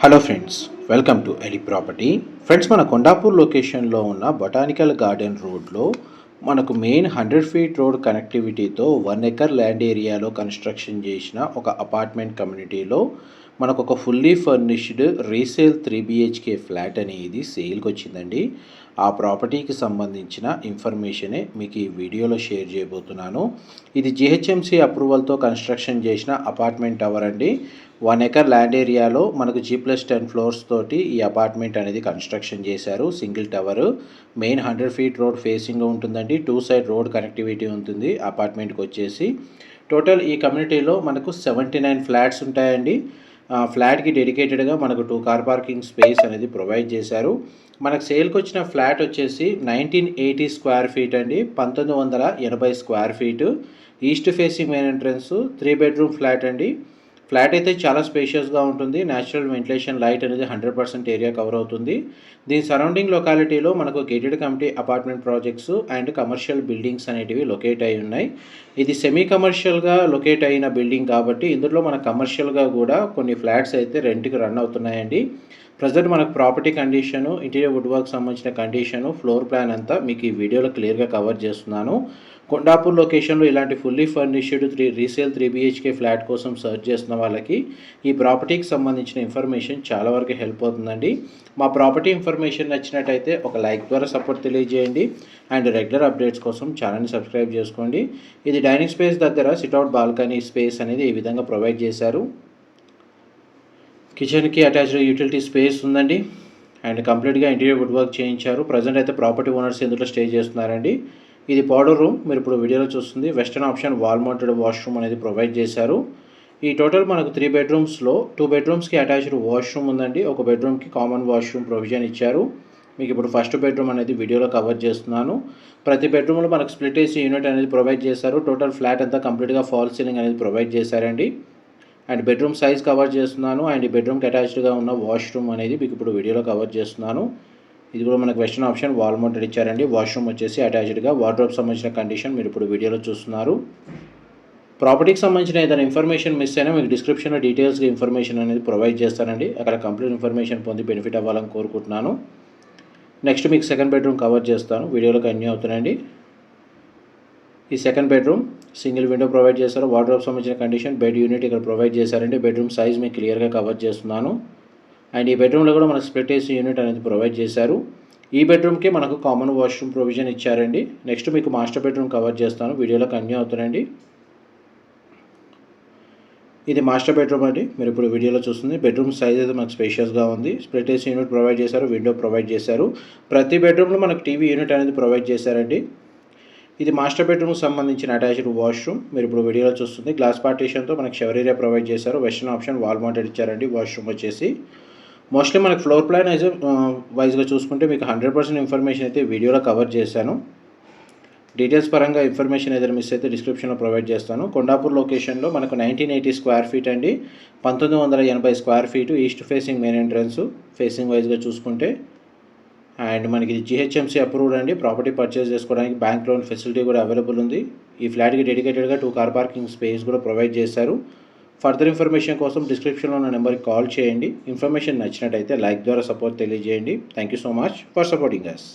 Hello friends welcome to Eli property friends మన కొండాపూర్ లొకేషన్లో ఉన్న బొటానికల్ గార్డెన్ రోడ్లో మనకు మెయిన్ హండ్రెడ్ ఫీట్ రోడ్ కనెక్టివిటీతో వన్ ఎకర్ ల్యాండ్ ఏరియాలో కన్స్ట్రక్షన్ చేసిన ఒక అపార్ట్మెంట్ కమ్యూనిటీలో మనకు ఒక fully furnished resale three BHK flat అనేది సేల్కి వచ్చిందండి ఆ ప్రాపర్టీకి సంబంధించిన ఇన్ఫర్మేషనే మీకు ఈ వీడియోలో షేర్ చేయబోతున్నాను. ఇది జిహెచ్ఎంసీ అప్రూవల్తో కన్స్ట్రక్షన్ చేసిన అపార్ట్మెంట్ టవర్ అండి. వన్ ఎకర్ ల్యాండ్ ఏరియాలో మనకు జీ ప్లస్ టెన్ ఫ్లోర్స్ తోటి ఈ అపార్ట్మెంట్ అనేది కన్స్ట్రక్షన్ చేశారు. Single tower main hundred feet road facing ఉంటుందండి. టూ సైడ్ రోడ్ కనెక్టివిటీ ఉంటుంది అపార్ట్మెంట్కి వచ్చేసి. టోటల్ ఈ కమ్యూనిటీలో మనకు సెవెంటీ నైన్ ఫ్లాట్స్ ఉంటాయండి. ఫ్లాట్కి డెడికేటెడ్గా మనకు టూ కార్ పార్కింగ్ స్పేస్ అనేది ప్రొవైడ్ చేశారు. మనకు సేల్కి వచ్చిన ఫ్లాట్ వచ్చేసి నైన్టీన్ ఎయిటీ స్క్వేర్ ఫీట్ అండి. పంతొమ్మిది వందల ఎనభై square feet. East facing main entrance three bedroom flat అండి. ఫ్లాట్ అయితే చాలా స్పేషియస్గా ఉంటుంది. న్యాచురల్ వెంటిలేషన్ లైట్ అనేది హండ్రెడ్ పర్సెంట్ ఏరియా కవర్ అవుతుంది. దీని సరౌండింగ్ లొకాలిటీలో మనకు gated community apartment projects and commercial buildings అనేటివి లొకేట్ అయి ఉన్నాయి. ఇది సెమీ కమర్షియల్గా లొకేట్ అయిన బిల్డింగ్ కాబట్టి ఇందులో మన కమర్షియల్గా కూడా కొన్ని ఫ్లాట్స్ అయితే రెంట్కి రన్ అవుతున్నాయండి. ప్రజెంట్ మనకు property condition interior wood work సంబంధించిన కండిషను ఫ్లోర్ ప్లాన్ అంతా మీకు ఈ వీడియోలో క్లియర్గా కవర్ చేస్తున్నాను. కొండాపూర్ లొకేషన్లో ఇలాంటి fully furnished three resale three BHK flat కోసం సర్చ్ చేస్తున్న వాళ్ళకి ఈ ప్రాపర్టీకి సంబంధించిన ఇన్ఫర్మేషన్ చాలా వరకు హెల్ప్ అవుతుందండి. మా ప్రాపర్టీ ఇన్ఫర్మేషన్ నచ్చినట్టయితే ఒక లైక్ ద్వారా సపోర్ట్ తెలియజేయండి. అండ్ రెగ్యులర్ అప్డేట్స్ కోసం ఛానల్ని సబ్స్క్రైబ్ చేసుకోండి. ఇది డైనింగ్ స్పేస్ దగ్గర సిట్అవుట్ బాల్కనీ స్పేస్ అనేది ఈ విధంగా ప్రొవైడ్ చేశారు. కిచెన్కి అటాచ్డ్ యూటిలిటీ స్పేస్ ఉందండి. అండ్ కంప్లీట్గా ఇంటీరియర్ వుడ్ వర్క్ చేయించారు. ప్రజెంట్ అయితే ప్రాపర్టీ ఓనర్స్ ఇందులో స్టే చేస్తున్నారండి. ఇది పౌడర్ రూమ్. మీరు ఇప్పుడు వీడియోలో చూస్తుంది western option wall mounted washroom అనేది ప్రొవైడ్ చేశారు. ఈ టోటల్ మనకు త్రీ బెడ్రూమ్స్లో టూ బెడ్రూమ్స్కి అటాచ్డ్ వాష్రూమ్ ఉందండి. ఒక బెడ్రూమ్కి కామన్ వాష్రూమ్ ప్రొవిజన్ ఇచ్చారు. మీకు ఇప్పుడు ఫస్ట్ బెడ్రూమ్ అనేది వీడియోలో కవర్ చేస్తున్నాను. ప్రతి బెడ్రూమ్లో మనకు స్ప్లిట్ ఏసీ యూనిట్ అనేది ప్రొవైడ్ చేశారు. టోటల్ ఫ్లాట్ అంతా కంప్లీట్గా ఫాల్ సీలింగ్ అనేది ప్రొవైడ్ చేశారండి. అండ్ బెడ్రూమ్ సైజ్ కవర్ చేస్తున్నాను అండ్ ఈ బెడ్రూమ్కి అటాచ్డ్గా ఉన్న వాష్రూమ్ అనేది మీకు ఇప్పుడు వీడియోలో కవర్ చేస్తున్నాను. ఇది కూడా మనకు వెస్టర్న్ ఆప్షన్ వాల్ మౌంటెడ్ ఇచ్చారండి. వాష్రూమ్ వచ్చేసి అటాచ్డ్గా వార్డ్రోబ్ సంబంధించిన కండిషన్ మీరు ఇప్పుడు వీడియోలో చూస్తున్నారు. ప్రాపర్టీకి సంబంధించిన ఏదైనా ఇన్ఫర్మేషన్ మిస్ అయినా మీకు డిస్క్రిప్షన్లో డీటెయిల్స్గా ఇన్ఫర్మేషన్ అనేది ప్రొవైడ్ చేస్తానండి. అక్కడ కంప్లీట్ ఇన్ఫర్మేషన్ పొంది బెనిఫిట్ అవ్వాలని కోరుకుంటున్నాను. నెక్స్ట్ మీకు సెకండ్ బెడ్రూమ్ కవర్ చేస్తాను. వీడియోలో కన్యూ అవుతానండి. ఈ second bedroom single window provide చేశారు. వార్డ్రోబ్ సంబంధించిన కండిషన్ బెడ్ యూనిట్ ఇక్కడ ప్రొవైడ్ చేశారండి. బెడ్రూమ్ సైజ్ మీకు క్లియర్గా కవర్ చేస్తున్నాను. అండ్ ఈ బెడ్రూమ్లో కూడా మనకు స్ప్లిట్ ఏసీ యూనిట్ అనేది ప్రొవైడ్ చేశారు. ఈ బెడ్రూమ్కి మనకు కామన్ వాష్రూమ్ ప్రొవిజన్ ఇచ్చారండి. నెక్స్ట్ మీకు మాస్టర్ బెడ్రూమ్ కవర్ చేస్తాను. వీడియోలో కంటిన్యూ అవుతానండి. ఇది మాస్టర్ బెడ్రూమ్ అండి. మీరు ఇప్పుడు వీడియోలో చూస్తుంది. బెడ్రూమ్ సైజ్ అయితే మనకు స్పేషియస్గా ఉంది. స్ప్లిట్ ఏసీ యూనిట్ ప్రొవైడ్ చేశారు. విండో ప్రొవైడ్ చేశారు. ప్రతి బెడ్రూమ్లో మనకు టీవీ యూనిట్ అనేది ప్రొవైడ్ చేశారండి. ఇది మాస్టర్ బెడ్రూమ్కి సంబంధించిన అటాచ్డ్ వాష్రూమ్. మీరు ఇప్పుడు వీడియోలో చూస్తుంది గ్లాస్ పార్టీషన్తో మనకి షవర్ ఏరియా ప్రొవైడ్ చేశారు. వెస్టర్న్ ఆప్షన్ వాల్ మౌంటెడ్ ఇచ్చారండి వాష్రూమ్ వచ్చేసి. మోస్ట్లీ మనకి ఫ్లోర్ ప్లాన్ అయితే వైజ్గా చూసుకుంటే మీకు హండ్రెడ్ పర్సెంట్ ఇన్ఫర్మేషన్ అయితే వీడియోలో కవర్ చేశాను. డీటెయిల్స్ పరంగా ఇన్ఫర్మేషన్ ఏదైనా మిస్ అయితే డిస్క్రిప్షన్లో ప్రొవైడ్ చేస్తాను. కొండాపూర్ లొకేషన్లో మనకు నైన్టీన్ ఎయిటీ స్క్వేర్ ఫీట్ అండి. పంతొమ్మిది వందల ఎనభై square feet east facing main entrance. Facing వైజ్గా చూసుకుంటే అండ్ మనకి ఇది జిహెచ్ఎంసీ అప్రూవ్డ్ అండి. ప్రాపర్టీ పర్చేస్ చేసుకోవడానికి బ్యాంక్ లోన్ ఫెసిలిటీ కూడా అవైలబుల్ ఉంది. ఈ ఫ్లాట్కి డెడికేటెడ్గా టూ కార్ పార్కింగ్ స్పేస్ కూడా ప్రొవైడ్ చేశారు. ఫర్దర్ ఇన్ఫర్మేషన్ కోసం డిస్క్రిప్షన్లో ఉన్న నెంబర్కి కాల్ చేయండి. ఇన్ఫర్మేషన్ నచ్చినట్టయితే లైక్ ద్వారా సపోర్ట్ తెలియజేయండి. Thank you so much for supporting us